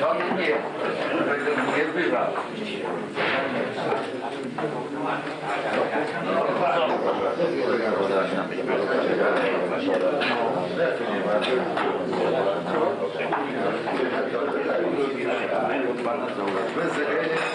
No nie, nie, bywa. Bez zagrania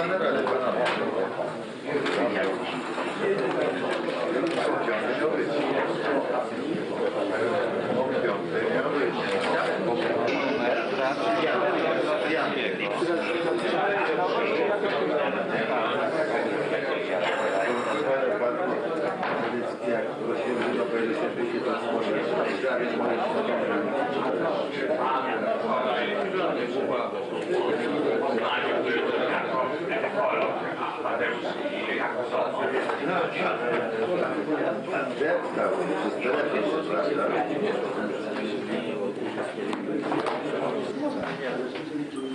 Grazie.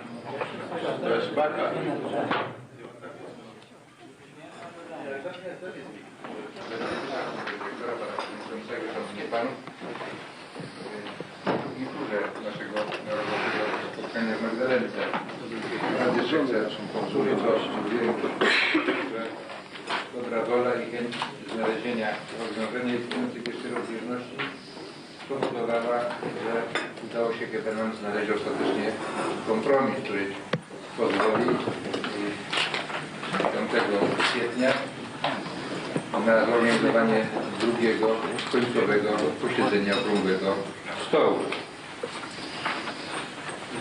telefon się sprawdza. To jest baka. w górze naszego narodowego spotkania w Magdalence. Się chcę konsultować, że dobra wola i chęć znalezienia rozwiązania istniejących jeszcze rozbieżności spowodowała, że udało się Geberman znaleźć ostatecznie kompromis, który pozwoli y, 5 kwietnia na zorganizowanie drugiego końcowego posiedzenia okrągłego stołu.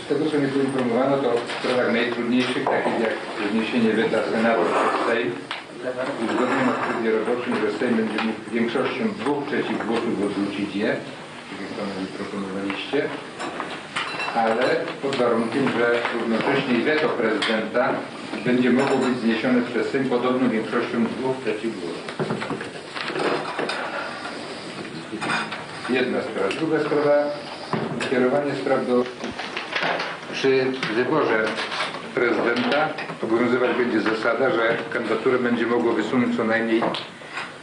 Z tego co mnie poinformowano, to w sprawach najtrudniejszych, takich jak wniesienie weta Senatu przez Sejm, uzgodniono w trybie roboczym, że Sejm będzie mógł większością dwóch trzecich głosów odrzucić je, jak Panowie proponowaliście, ale pod warunkiem, że równocześnie weto prezydenta będzie mogło być zniesione przez Sejm podobną większością dwóch trzecich głosów. Jedna sprawa. Druga sprawa, kierowanie spraw do... Przy wyborze prezydenta obowiązywać będzie zasada, że kandydaturę będzie mogło wysunąć co najmniej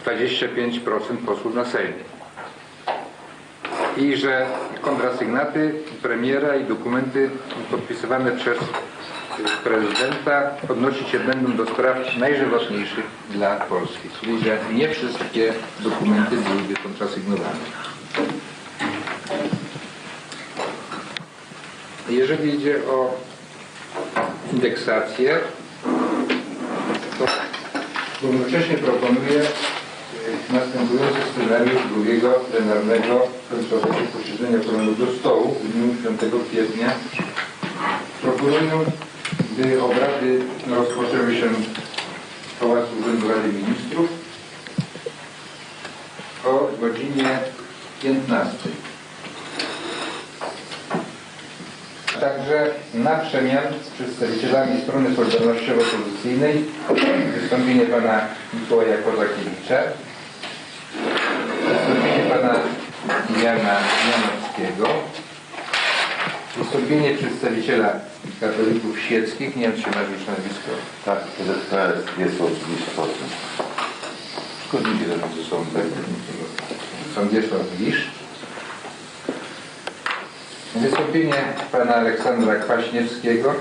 25% posłów na Sejmie. I że kontrasygnaty premiera i dokumenty podpisywane przez prezydenta odnosić się będą do spraw najżywotniejszych dla Polski. Czyli, że nie wszystkie dokumenty byłyby kontrasygnowane. Jeżeli idzie o indeksację, to równocześnie proponuję następujący scenariusz drugiego plenarnego końcowego posiedzenia okrągłego stołu w dniu 5 kwietnia. Proponuję, by obrady rozpoczęły się w Pałacu Urzędu Rady Ministrów o godzinie 15. Także na przemian z przedstawicielami strony Solidarnościowo-Opozycyjnej wystąpienie pana Mikołaja Kozakiewicza, wystąpienie pana Jana Janowskiego, wystąpienie przedstawiciela katolików świeckich, nie wiem czy masz już nazwisko, Tak, to jest, oczywiście. Szkodniki ze sobą pan Wiesław Wisz, wystąpienie pana Aleksandra Kwaśniewskiego,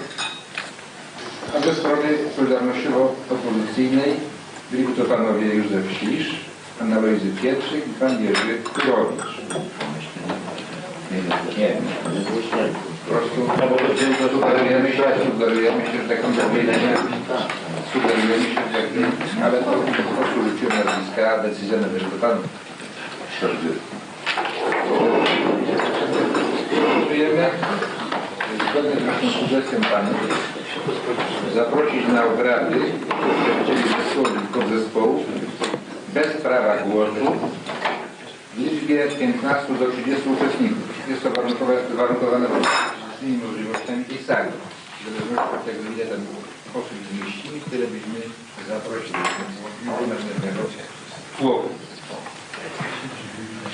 a ze strony Solidarnościowo-Opozycyjnej byli to panowie Józef Ślisz, pan Alojzy Pietrzyk i pan Jerzy Kurowicz. Nie, po prostu sugerujemy się, sugerujemy się, że taką domienienie, sugerujemy się, że ale to po prostu rzucił nazwiska, a decyzja należy do. Każdy. Proponujemy, zgodnie z naszą sugestią Pana, zaprosić na obrady przedstawicieli zespołu i podzespołów bez prawa głosu w liczbie 15 do 30 uczestników. Jest to warunkowe, warunkowane tymi możliwościami i sali. W zależności tego, ile tam osób zmieścimy, tyle byśmy zaprosili. Ma żadnego słowa.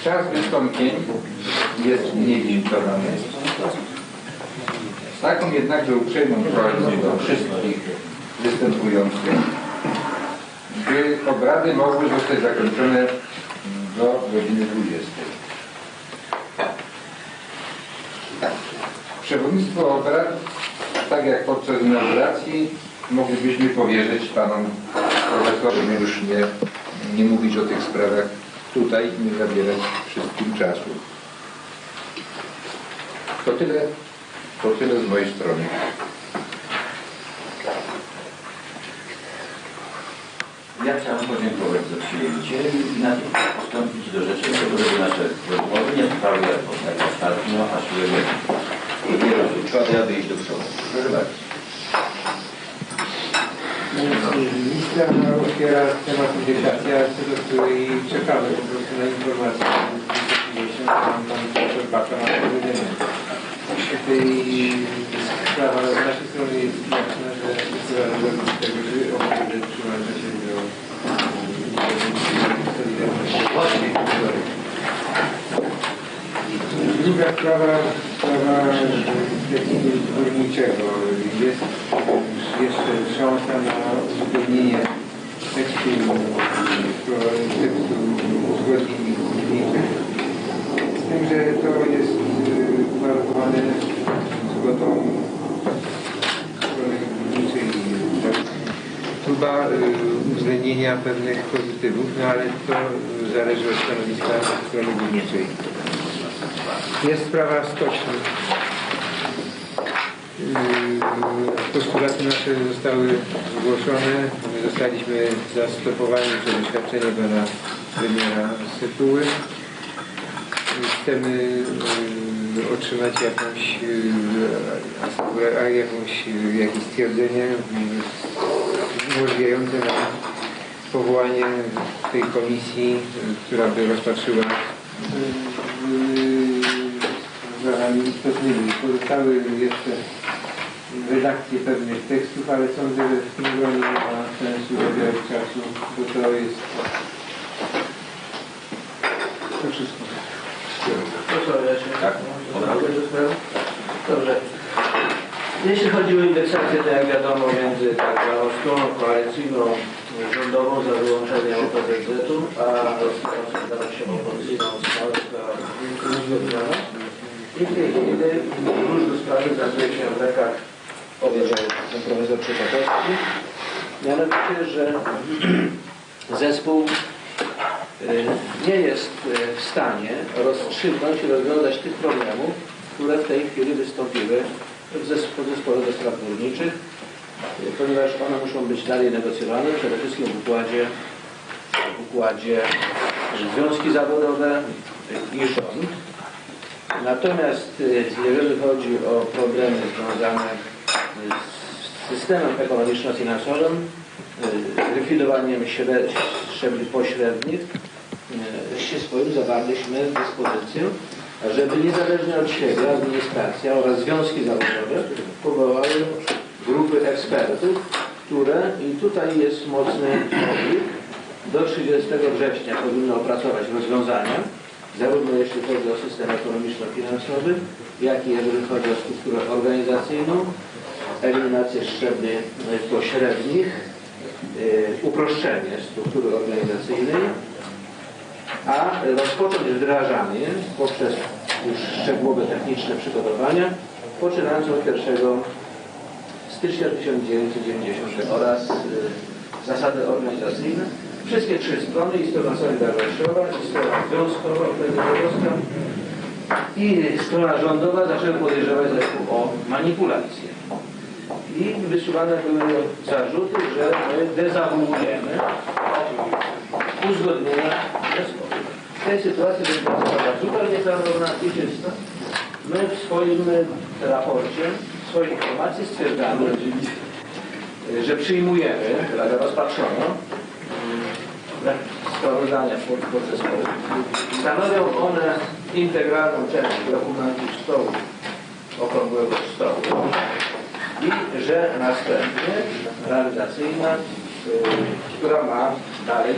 Czas wystąpień jest nielimitowany. Z taką jednakże uprzejmą prośbą do wszystkich występujących, by obrady mogły zostać zakończone do godziny 20. Przewodnictwo obrad, tak jak podczas inauguracji, moglibyśmy powierzyć panom profesorom już nie, nie mówić o tych sprawach tutaj i nie zabierać wszystkim czasu. To tyle, to tyle z mojej strony. Ja chciałem podziękować za przyjęcie i najpierw postąpić do rzeczy, które były nasze rozmowy, nie trwały jak tak ostatnio, aż były nie rozliczone, aby iść do przodu. Proszę bardzo. Lista otwiera temat publikacji, co do której czekamy po prostu na informację. Pan profesor Baka ma powiedzenie. Tej sprawa z naszej strony jest jasna, że chcemy robić tego, żeby obowiązek przyłącza się do Solidarności. Druga sprawa, sprawa tekstu górniczego. Jest jeszcze szansa na uzupełnienie tekstu. Z tym, że to jest y, uwarunkowane zgodą strony górniczej. Próba y, uwzględnienia pewnych pozytywów, no ale to zależy od stanowiska strony górniczej. Jest sprawa stoczni. Yy, Postulaty nasze zostały zgłoszone. My Zostaliśmy zastopowani przez oświadczenie pana premiera Sytuły. Chcemy yy, otrzymać jakąś, a jakąś, jakieś stwierdzenie umożliwiające nam powołanie tej komisji, która by rozpatrzyła sprawami istotnymi. Pozostały jeszcze redakcje pewnych tekstów, ale sądzę, że w tym gronie nie ma sensu zabierać czasu, bo to jest to wszystko. Proszę, ja się Tak? Dobrze. Jeśli chodzi o indeksację, to jak wiadomo między tak stroną koalicyjną rządową za wyłączeniem OPZZ-u, a Solidarnością Opozycyjną stanowiska uzgodniona. I w tej chwili różne sprawy znajduje się w rękach, powiedział profesor Przypatowski. Mianowicie, że zespół y, nie jest y, w stanie rozstrzygnąć i rozwiązać tych problemów, które w tej chwili wystąpiły w zes- zespole do spraw górniczych, y, ponieważ one muszą być dalej negocjowane, przede wszystkim w układzie, w układzie związki zawodowe i rząd. Natomiast jeżeli chodzi o problemy związane systemem ekonomiczno-finansowym, y, likwidowaniem szczebli pośrednich, y, się swoim zawarliśmy dyspozycję, żeby niezależnie od siebie administracja oraz związki zawodowe powołały grupy ekspertów, które, i tutaj jest mocny motyw, do 30 września powinny opracować rozwiązania, zarówno jeśli chodzi o system ekonomiczno-finansowy, jak i jeżeli chodzi o strukturę organizacyjną, eliminację szczebli y, pośrednich, y, uproszczenie struktury organizacyjnej, a rozpocząć wdrażanie poprzez już szczegółowe techniczne przygotowania, poczynając od 1 stycznia 1990 oraz y, zasady organizacyjne. Wszystkie trzy strony, i strona solidarnościowa, i strona związkowa, i strona rządowa zaczęły podejrzewać zespół o manipulację. I wysuwane były zarzuty, że my dezawuujemy uzgodnienia zespołu. W tej sytuacji sprawa zupełnie klarowna i czysta. My w swoim raporcie, w swojej informacji stwierdzamy, że przyjmujemy, Rada rozpatrzono, mm, sprawozdania podzespołu. Stanowią one integralną część dokumentów stołu, okrągłego stołu i że następnie realizacyjna, y, która ma dalej